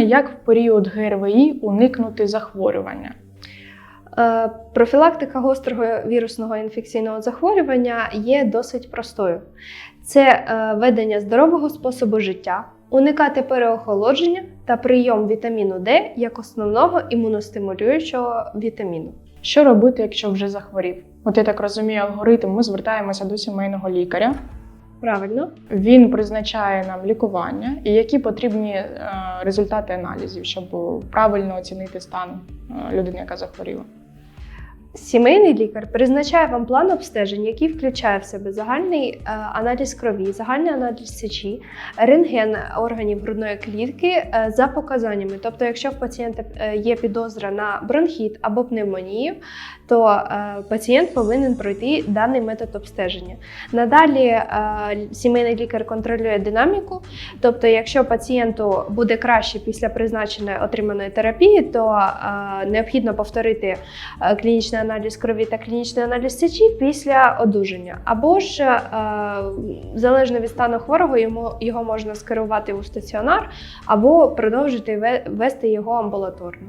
Як в період ГРВІ уникнути захворювання? Е, Профілактика гострого вірусного інфекційного захворювання є досить простою. Це е, ведення здорового способу життя, уникати переохолодження та прийом вітаміну Д як основного імуностимулюючого вітаміну. Що робити, якщо вже захворів? От я так розумію, алгоритм. Ми звертаємося до сімейного лікаря. Правильно? Він призначає нам лікування і які потрібні е, результати аналізів, щоб правильно оцінити стан е, людини, яка захворіла. Сімейний лікар призначає вам план обстежень, який включає в себе загальний е, аналіз крові, загальний аналіз сечі, рентген органів грудної клітки е, за показаннями. Тобто, якщо в пацієнта е, є підозра на бронхіт або пневмонію, то пацієнт повинен пройти даний метод обстеження. Надалі сімейний лікар контролює динаміку. Тобто, якщо пацієнту буде краще після призначеної отриманої терапії, то необхідно повторити е, клінічний аналіз крові та клінічний аналіз сечі після одужання. Або ж, е, залежно від стану хворого, його можна скерувати у стаціонар або продовжити вести його амбулаторно.